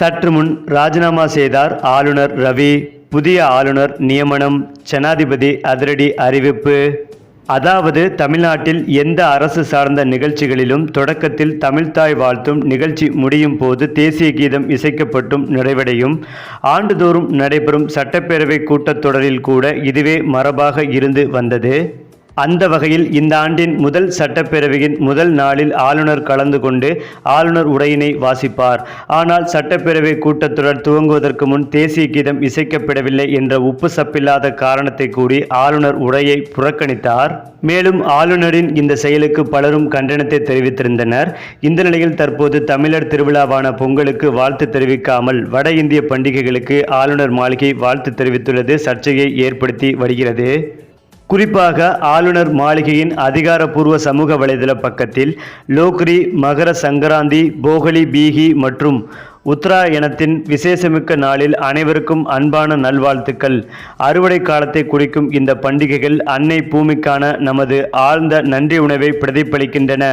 சற்று முன் ராஜினாமா செய்தார் ஆளுநர் ரவி. புதிய ஆளுநர் நியமனம் ஜனாதிபதி அதிரடி அறிவிப்பு. அதாவது தமிழ்நாட்டில் எந்த அரசு சார்ந்த நிகழ்ச்சிகளிலும் தொடக்கத்தில் தமிழ்தாய் வாழ்த்தும் நிகழ்ச்சி முடியும் போது தேசிய கீதம் இசைக்கப்பட்டும் நிறைவடையும். ஆண்டுதோறும் நடைபெறும் சட்டப்பேரவை கூட்டத்தொடரில் கூட இதுவே மரபாக இருந்து வந்தது. அந்த வகையில் இந்த ஆண்டின் முதல் சட்டப்பேரவையின் முதல் நாளில் ஆளுநர் கலந்து கொண்டு ஆளுநர் உரையினை வாசிப்பார். ஆனால் சட்டப்பேரவை கூட்டத்தொடர் துவங்குவதற்கு முன் தேசிய கீதம் இசைக்கப்படவில்லை என்ற உப்பு சப்பில்லாத காரணத்தை கூறி ஆளுநர் உரையை புறக்கணித்தார். மேலும் ஆளுநரின் இந்த செயலுக்கு பலரும் கண்டனத்தை தெரிவித்திருந்தனர். இந்த நிலையில் தற்போது தமிழர் திருவிழாவான பொங்கலுக்கு வாழ்த்து தெரிவிக்காமல் வட இந்திய பண்டிகைகளுக்கு ஆளுநர் மாளிகை வாழ்த்து தெரிவித்துள்ளது. சர்ச்சையை ஏற்படுத்தி வருகிறது. குறிப்பாக ஆளுநர் மாளிகையின் அதிகாரப்பூர்வ சமூக வலைதள பக்கத்தில் லோக்ரி மகர சங்கராந்தி போகலி பீகி மற்றும் உத்தராயணத்தின் விசேஷமிக்க நாளில் அனைவருக்கும் அன்பான நல்வாழ்த்துக்கள். அறுவடை காலத்தை குறிக்கும் இந்த பண்டிகைகள் அன்னை பூமிக்கான நமது ஆழ்ந்த நன்றி உணவை பிரதிபலிக்கின்றன.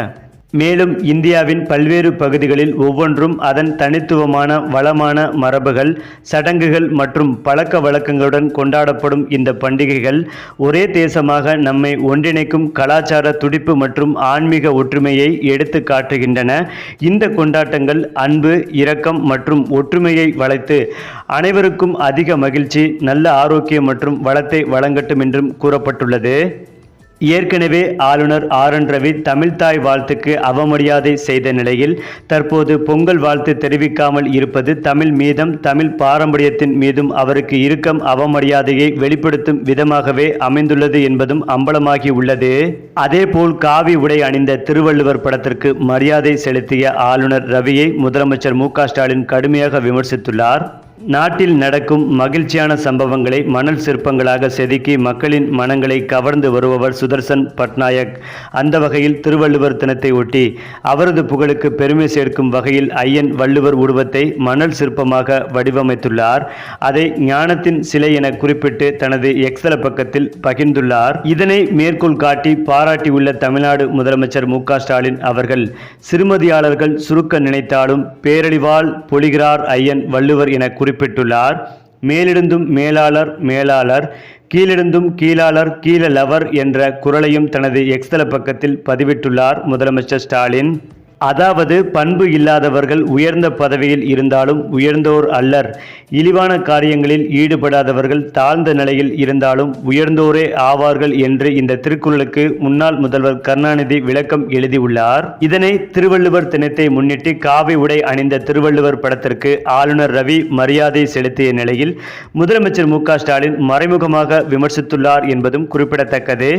மேலும் இந்தியாவின் பல்வேறு பகுதிகளில் ஒவ்வொன்றும் அதன் தனித்துவமான வளமான மரபுகள் சடங்குகள் மற்றும் பழக்க வழக்கங்களுடன் கொண்டாடப்படும் இந்த பண்டிகைகள் ஒரே தேசமாக நம்மை ஒன்றிணைக்கும் கலாச்சார துடிப்பு மற்றும் ஆன்மீக ஒற்றுமையை எடுத்து காட்டுகின்றன. இந்த கொண்டாட்டங்கள் அன்பு இரக்கம் மற்றும் ஒற்றுமையை வளைத்து அனைவருக்கும் அதிக மகிழ்ச்சி நல்ல ஆரோக்கியம் மற்றும் வளத்தை வழங்கட்டும் என்றும் கூறப்பட்டுள்ளது. ஏற்கனவே ஆளுநர் ஆர் என் ரவி தமிழ்தாய் வாழ்த்துக்கு அவமரியாதை செய்த நிலையில் தற்போது பொங்கல் வாழ்த்து தெரிவிக்காமல் இருப்பது தமிழ் மீதம் தமிழ் பாரம்பரியத்தின் மீதும் அவருக்கு இருக்கும் அவமரியாதையை வெளிப்படுத்தும் விதமாகவே அமைந்துள்ளது என்பதும் அம்பலமாகி உள்ளது. அதேபோல் காவி உடை அணிந்த திருவள்ளுவர் படத்திற்கு மரியாதை செலுத்திய ஆளுநர் ரவியை முதலமைச்சர் மு க ஸ்டாலின் கடுமையாக விமர்சித்துள்ளார். நாட்டில் நடக்கும் மகிழ்ச்சியான சம்பவங்களை மணல் சிற்பங்களாக செதுக்கி மக்களின் மனங்களை கவர்ந்து வருபவர் சுதர்சன் பட்நாயக். அந்த வகையில் திருவள்ளுவர் தினத்தை ஒட்டி அவரது புகழுக்கு பெருமை சேர்க்கும் வகையில் ஐயன் வள்ளுவர் உருவத்தை மணல் சிற்பமாக வடிவமைத்துள்ளார். அதை ஞானத்தின் சிலை என குறிப்பிட்டு தனது எக்ஸல பக்கத்தில் பகிர்ந்துள்ளார். இதனை மேற்கோள் காட்டி பாராட்டியுள்ள தமிழ்நாடு முதலமைச்சர் மு ஸ்டாலின் அவர்கள் சிறுமதியாளர்கள் சுருக்க நினைத்தாலும் பேரழிவால் பொழிகிறார் ஐயன் வள்ளுவர் என குறிப்பிட்டுள்ளார். மேலிருந்தும் மேலாளர் மேலாளர் கீழிருந்தும் கீழாளர் கீழலவர் என்ற குரலையும் தனது எக்ஸ்தல பக்கத்தில் பதிவிட்டுள்ளார் முதலமைச்சர் ஸ்டாலின். அதாவது பண்பு இல்லாதவர்கள் உயர்ந்த பதவியில் இருந்தாலும் உயர்ந்தோர் அல்லர். இழிவான காரியங்களில் ஈடுபடாதவர்கள் தாழ்ந்த நிலையில் இருந்தாலும் உயர்ந்தோரே ஆவார்கள் என்று இந்த திருக்குறளுக்கு முன்னாள் முதல்வர் கருணாநிதி விளக்கம் எழுதியுள்ளார். இதனை திருவள்ளுவர் தினத்தை முன்னிட்டு காவி உடை அணிந்த திருவள்ளுவர் படத்திற்கு ஆளுநர் ரவி மரியாதை செலுத்திய நிலையில் முதலமைச்சர் மு ஸ்டாலின் மறைமுகமாக விமர்சித்துள்ளார் என்பதும் குறிப்பிடத்தக்கது.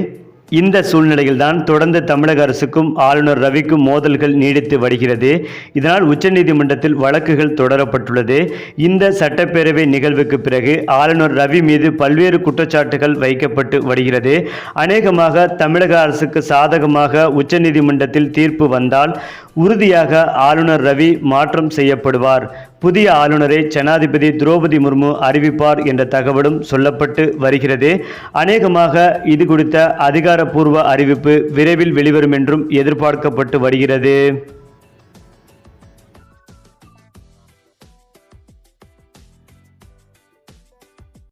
இந்த சூழ்நிலையில்தான் தொடர்ந்து தமிழக அரசுக்கும் ஆளுநர் ரவிக்கும் மோதல்கள் நீடித்து வருகிறது. இதனால் உச்சநீதிமன்றத்தில் வழக்குகள் தொடரப்பட்டுள்ளது. இந்த சட்டப்பேரவை நிகழ்வுக்கு பிறகு ஆளுநர் ரவி மீது பல்வேறு குற்றச்சாட்டுகள் வைக்கப்பட்டு வருகிறது. அநேகமாக தமிழக அரசுக்கு சாதகமாக உச்சநீதிமன்றத்தில் தீர்ப்பு வந்தால் உறுதியாக ஆளுநர் ரவி மாற்றம் செய்யப்படுவார். புதிய ஆளுநரை ஜனாதிபதி திரௌபதி முர்மு அறிவிப்பார் என்ற தகவலும் சொல்லப்பட்டு வருகிறது. அநேகமாக இது குறித்த அதிகாரப்பூர்வ அறிவிப்பு விரைவில் வெளிவரும் என்றும் எதிர்பார்க்கப்பட்டு வருகிறது.